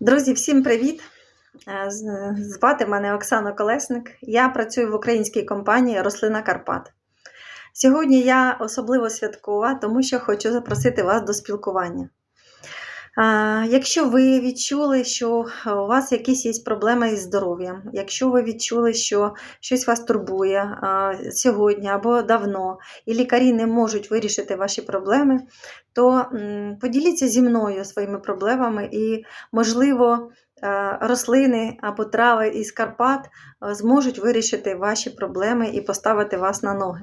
Друзі, всім привіт! Е, Звати мене Оксана Колесник. Я працюю в українській компанії Рослина Карпат. Сьогодні я особливо святкова, тому що хочу запросити вас до спілкування. Е, Якщо ви відчули, що у вас якісь є проблеми із здоров'ям, якщо ви відчули, що щось вас турбує е, сьогодні або давно, і лікарі не можуть вирішити ваші проблеми, то поділіться зі мною своїми проблемами і, можливо, е, рослини або трави із Карпат е, зможуть вирішити ваші проблеми і поставити вас на ноги.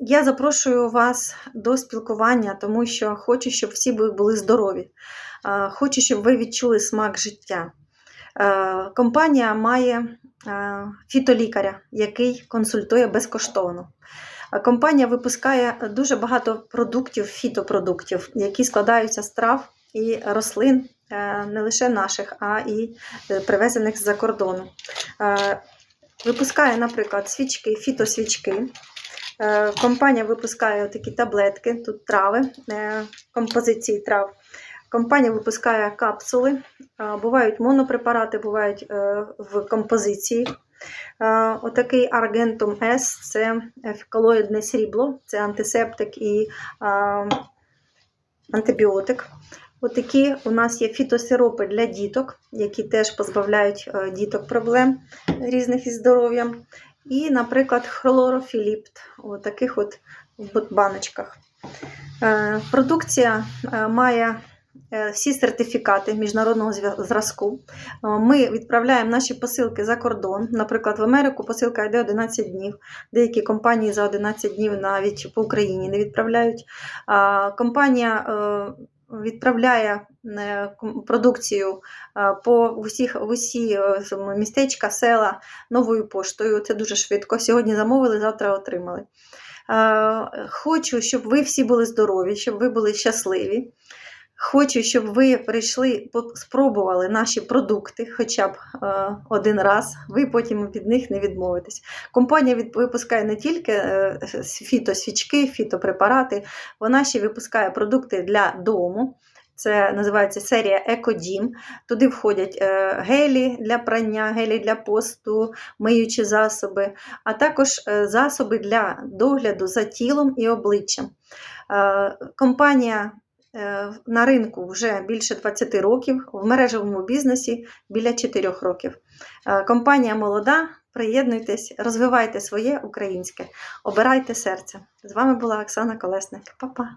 Я запрошую вас до спілкування, тому що хочу, щоб всі ви були здорові. Хочу, щоб ви відчули смак життя. Е, Компанія має е, фітолікаря, який консультує безкоштовно. Е, Компанія випускає дуже багато продуктів, фітопродуктів, які складаються з трав і рослин, не лише наших, а і привезених з-за кордону. Випускає, наприклад, свічки, фітосвічки. Е, Компанія випускає такі таблетки, тут трави, е, композиції трав. Компанія випускає капсули, е, бувають монопрепарати, бувають в композиції. Отакий Argentum S це колоїдне срібло, це антисептик і антибіотик. Отакі у нас є фітосиропи для діток, які теж позбавляють е, діток проблем різних із здоров'ям. І, наприклад, хлорофіліпт у таких от баночках. Е, Продукція е, має всі сертифікати міжнародного зразку. Ми відправляємо наші посилки за кордон. Наприклад, в Америку посилка йде 11 днів. Деякі компанії за 11 днів навіть по Україні не відправляють. Компанія відправляє е, продукцію е, по усіх, усі е, містечка, села новою поштою. Це дуже швидко. Сьогодні замовили, завтра отримали. Хочу, щоб ви всі були здорові, щоб ви були щасливі. Хочу, щоб ви прийшли, спробували наші продукти хоча б е, один раз, ви потім від них не відмовитесь. Компанія випускає не тільки е, фітосвічки, фітопрепарати, вона ще випускає продукти для дому. Це називається серія Екодім. Туди входять е, гелі для прання, гелі для посту, миючі засоби, а також засоби для догляду за тілом і обличчям. Компанія на ринку вже більше 20 років, в мережевому бізнесі біля 4 років. Е, Компанія молода. Приєднуйтесь, розвивайте своє українське, обирайте серце. З вами була Оксана Колесник. Па-па!